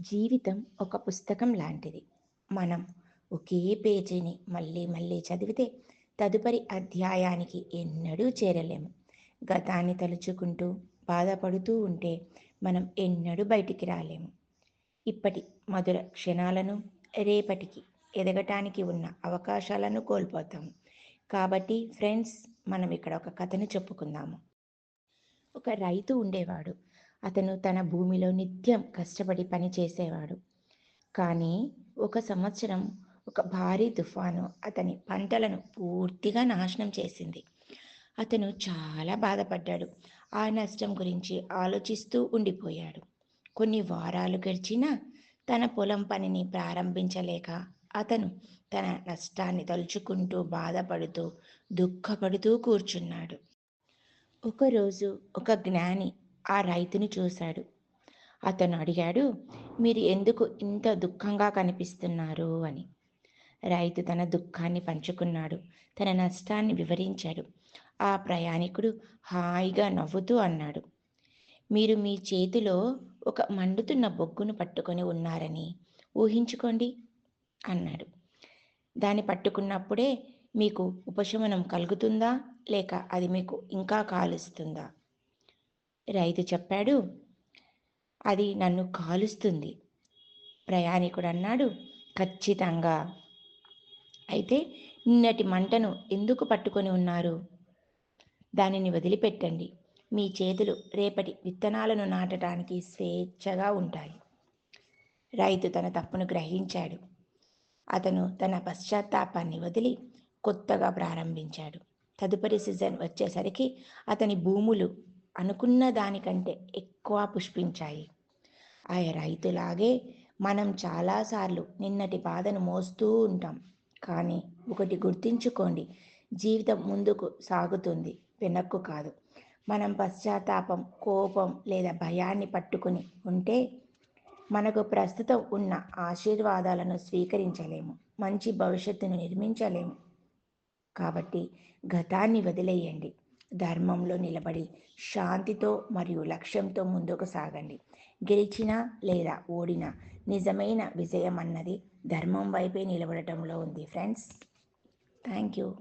జీవితం ఒక పుస్తకం లాంటిది. మనం ఒకే పేజీని మళ్ళీ మళ్ళీ చదివితే తదుపరి అధ్యాయానికి ఎన్నడూ చేరలేము. గతాన్ని తలుచుకుంటూ బాధపడుతూ ఉంటే మనం ఎన్నడూ బయటికి రాలేము. ఇప్పటి మధుర క్షణాలను రేపటికి ఎదగటానికి ఉన్న అవకాశాలను కోల్పోతాము కాబట్టి ఫ్రెండ్స్ మనం ఇక్కడ ఒక కథను చెప్పుకుందాము. ఒక రైతు ఉండేవాడు. అతను తన భూమిలో నిత్యం కష్టపడి పని చేసేవాడు. కానీ ఒక సంవత్సరం ఒక భారీ తుఫాను అతని పంటలను పూర్తిగా నాశనం చేసింది. అతను చాలా బాధపడ్డాడు. ఆ నష్టం గురించి ఆలోచిస్తూ ఉండిపోయాడు. కొన్ని వారాలు గడిచినా తన పొలం పనిని ప్రారంభించలేక అతను తన నష్టాన్ని తలుచుకుంటూ బాధపడుతూ దుఃఖపడుతూ కూర్చున్నాడు. ఒకరోజు ఒక జ్ఞాని ఆ రైతుని చూశాడు. అతను అడిగాడు మీరు ఎందుకు ఇంత దుఃఖంగా కనిపిస్తున్నారు? అని. రైతు తన దుఃఖాన్ని పంచుకున్నాడు. తన నష్టాన్ని వివరించాడు. ఆ ప్రయాణికుడు హాయిగా నవ్వుతూ అన్నాడు మీరు మీ చేతిలో ఒక మండుతున్న బొగ్గును పట్టుకొని ఉన్నారని ఊహించుకోండి అన్నాడు. దాన్ని పట్టుకున్నప్పుడే మీకు ఉపశమనం కలుగుతుందా? లేక అది మీకు ఇంకా కాలుస్తుందా? రైతు చెప్పాడు అది నన్ను కాలుస్తుంది. ప్రయాణికుడు అన్నాడు ఖచ్చితంగా. అయితే నిన్నటి మంటను ఎందుకు పట్టుకొని ఉన్నారు? దానిని వదిలిపెట్టండి. మీ చేతులు రేపటి విత్తనాలను నాటడానికి స్వేచ్ఛగా ఉంటాయి. రైతు తన తప్పును గ్రహించాడు. అతను తన పశ్చాత్తాపాన్ని వదిలి కొత్తగా ప్రారంభించాడు. తదుపరి సీజన్ వచ్చేసరికి అతని భూములు అనుకున్న దానికంటే ఎక్కువ పుష్పించాయి. ఆ రైతులాగే మనం చాలాసార్లు నిన్నటి బాధను మోస్తూ ఉంటాం. కానీ ఒకటి గుర్తించుకోండి జీవితం ముందుకు సాగుతుంది వెనక్కు కాదు. మనం పశ్చాత్తాపం కోపం లేదా భయాన్ని పట్టుకుని ఉంటే మనకు ప్రస్తుతం ఉన్న ఆశీర్వాదాలను స్వీకరించలేము మంచి భవిష్యత్తును నిర్మించలేము. కాబట్టి గతాన్ని వదిలేయండి. ధర్మంలో నిలబడి శాంతితో మరియు లక్ష్యంతో ముందుకు సాగండి. గెలిచినా లేదా ఓడినా నిజమైన విజయం అన్నది ధర్మం వైపే నిలబడటంలో ఉంది ఫ్రెండ్స్. Thank you.